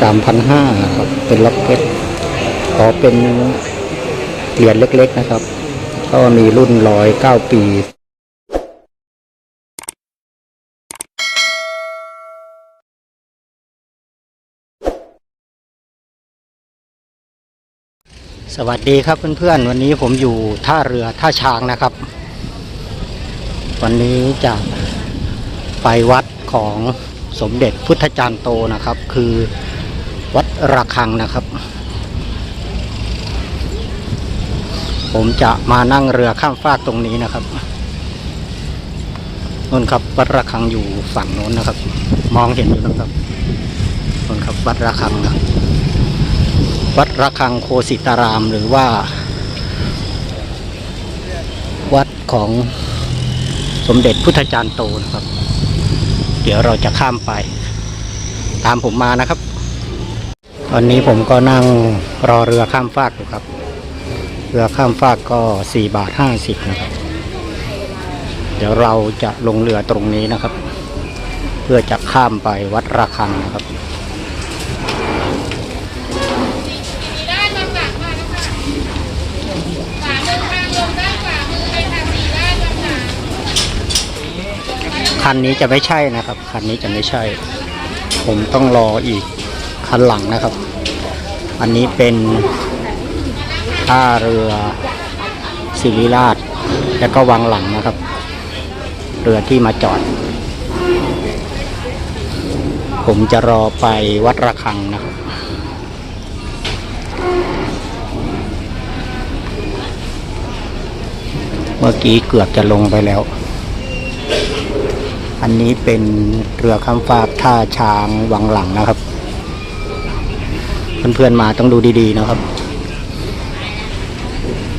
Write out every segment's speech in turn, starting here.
สามพันห้าครับ เป็นล็อกเก็ตขอเป็นเหรียญเล็กๆนะครับ ก็มีรุ่นร้อยเก้าปีสวัสดีครับเพื่อนๆ วันนี้ผมอยู่ท่าเรือท่าช้างนะครับ วันนี้จะไปวัดของสมเด็จพุทธจารย์โตนะครับ คือ วัดระฆังนะครับ ผมจะมานั่งเรือข้ามฟากตรงนี้นะครับนนครับวัดระฆังอยู่ฝั่งโน้นนะครับ มองเห็นอยู่นะครับนนครับวัดระฆังนะวัดระฆังโคสิตารามหรือว่า วัดของสมเด็จพุทธจารย์โตนะครับ เดี๋ยวเราจะข้ามไป ตามผมมานะครับ ตอนนี้ผมก็นั่งรอเรือข้ามฟากอยู่ครับ เรือข้ามฟากก็สี่บาทห้าสิบนะครับ เดี๋ยวเราจะลงเรือตรงนี้นะครับ เพื่อจะข้ามไปวัดระฆังนะครับด้านบางหลังมานะคะขวามือทางลงด้านขวามือเลยค่ะสี่ด้านบางหลังคันนี้จะไม่ใช่นะครับ คันนี้จะไม่ใช่ ผมต้องรออีก คันหลังนะครับ อันนี้เป็นท่าเรือศิริราช แล้วก็วังหลังนะครับ เรือที่มาจอด ผมจะรอไปวัดระฆังนะครับเมื่อกี้เกือบจะลงไปแล้ว อันนี้เป็นเรือข้ามฟากท่าช้างวังหลังนะครับ เพื่อนๆมาต้องดูดีๆนะครับ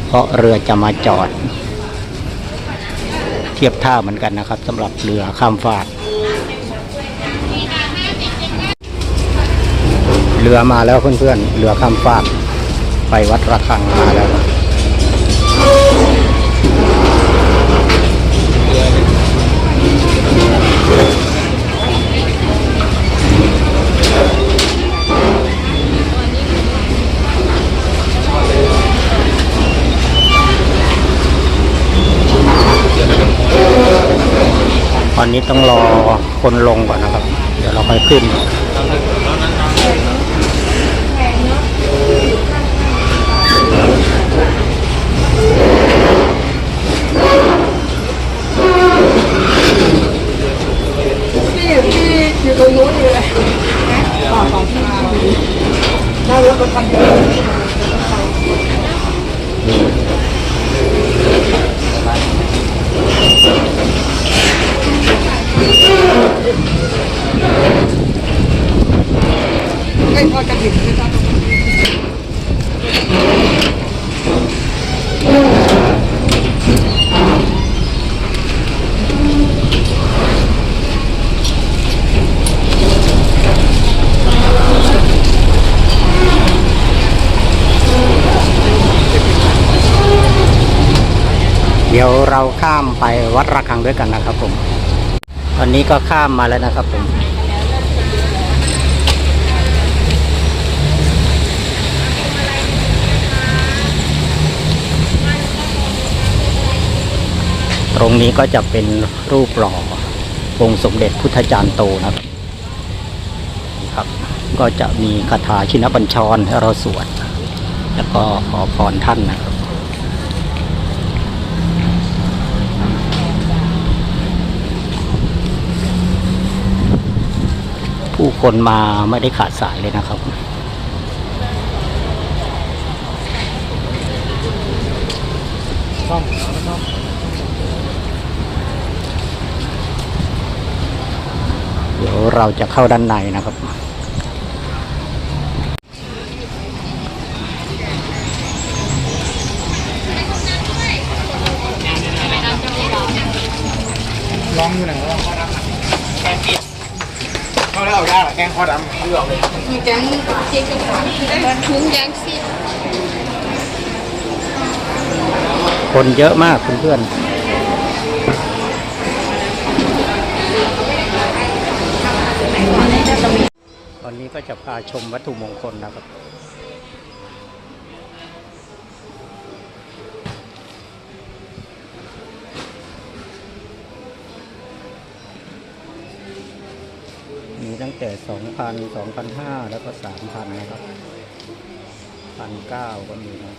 เพราะเรือจะมาจอด เทียบท่าเหมือนกันนะครับสำหรับเรือข้ามฟากเรือมาแล้วเพื่อนๆเรือข้ามฟากไปวัดระฆังมาแล้ว อนนี้ต้องรอคนลงก่อนนะครับ เดี๋ยวเราค่อยขึ้น พี่พี่อยู่ตรงนู้นอยู่เลยนะต่อของพี่ได้รถรถคันเดียวไม่พอจะถึงนะครับ เดี๋ยวเราข้ามไปวัดระฆังด้วยกันนะครับผม ตอนนี้ก็ข้ามมาแล้วนะครับผม ตรงนี้ก็จะเป็นรูปหล่อองค์สมเด็จพุทธจารย์โตนะครับครับ ก็จะมีคาถาชินบัญชรให้เราสวด แล้วก็ขอพรท่านนะครับ ผู้คนมาไม่ได้ขาดสายเลยนะครับ เดี๋ยวเราจะเข้าด้านในนะครับลองอยู่ไหนวะแกงเปียก เข้าแล้วเอาได้หรอแกงคอดำเลือกเลยมีแกงเชียงกับขวางถุงแกงสิคนเยอะมากเพื่อนๆตอนวันนี้ก็จะพาชมวัตถุมงคลนะครับ แต่องพันห้าแล้วก็สามพันนะครับพันเก้าก็มีนะ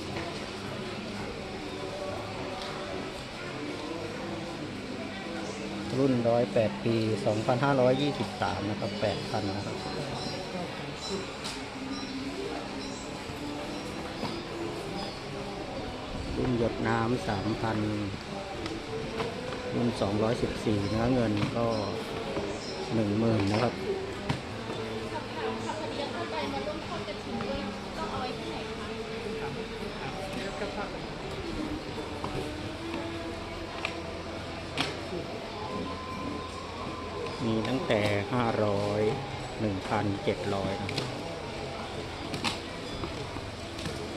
รุ่นร้อยแปดปีสองพันห้าร้อยี่สิบสามนะครับแปดพันนะครับรุ่นหยดน้ำสามพันรุ่นสองร้อยสิบสี่เงินก็หนึ่งหมื่นนะครับ มีตั้งแต่ 500 1,700นะ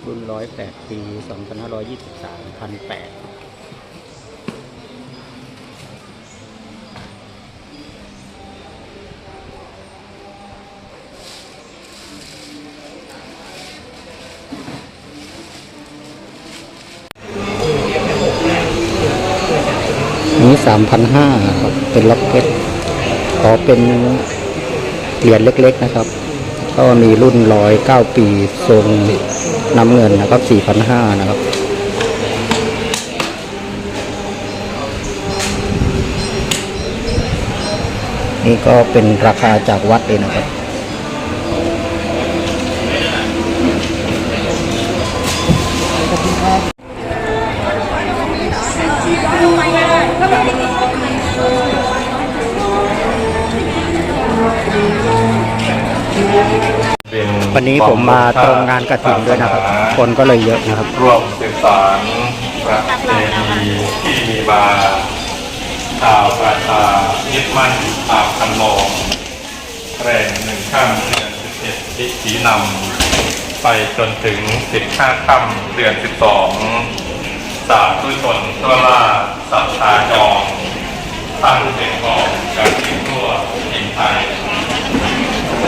รุ่น 108 ปี 2523 1,800นี้สามพันห้าครับ เป็นล็อกเก็ต ขอเป็นเหรียญเล็ก ๆนะครับ ก็มีรุ่นร้อยเก้าปีทรงน้ำเงินนะครับสี่พันห้านะครับนี่ก็เป็นราคาจากวัดเลยนะครับ วันนี้ผมมาตรงงานกระถิ่นด้วยนะครับ คนก็เลยเยอะนะครับ ร่วมสืบสานประเพณีที่มีมาชาวประชายึดมั่นตามคันลองแรงหนึ่งข้ามเดือนสิบเอ็ดทิศีนำไปจนถึงสิบห้าค่ำเดือนสิบสองสาธุชนทั่วล่าสัทธาจองตั้งเป็นกองการถึงทั่วทินไทย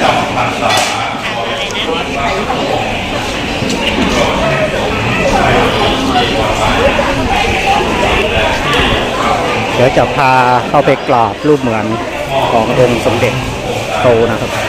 จำพรรษา เดี๋ยวจะพาเข้าไปกราบรูปเหมือนขององค์สมเด็จโตนะครับ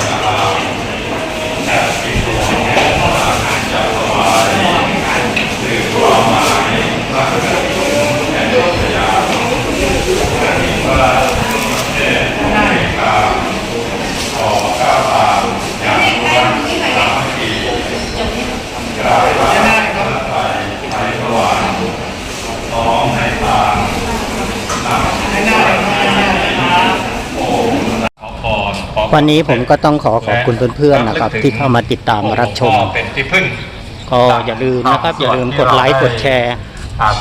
วันนี้ผมก็ต้องขอขอบคุณเพื่อนๆนะครับ ที่เข้ามาติดตามรับชม เป็นที่พึ่งก็อย่าลืมนะครับอย่าลืมกดไลค์กดแชร์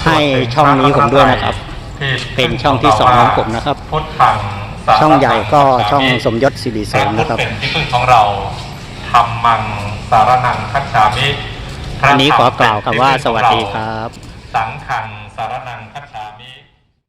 ให้ช่องนี้ผมด้วยนะครับ เป็นช่องที่สองของผมนะครับพุทธังสารนังช่องใหญ่ก็ช่องสมยศสิริเสพระมพุทธนะครับเป็นที่พึ่งของเราธรรมังสารนังคัจฉามิพระวันนี้ขอกล่าวธรรมคำว่าเป็นสที่พึ่งวัสดีของคเารับ สังฆังสารนัง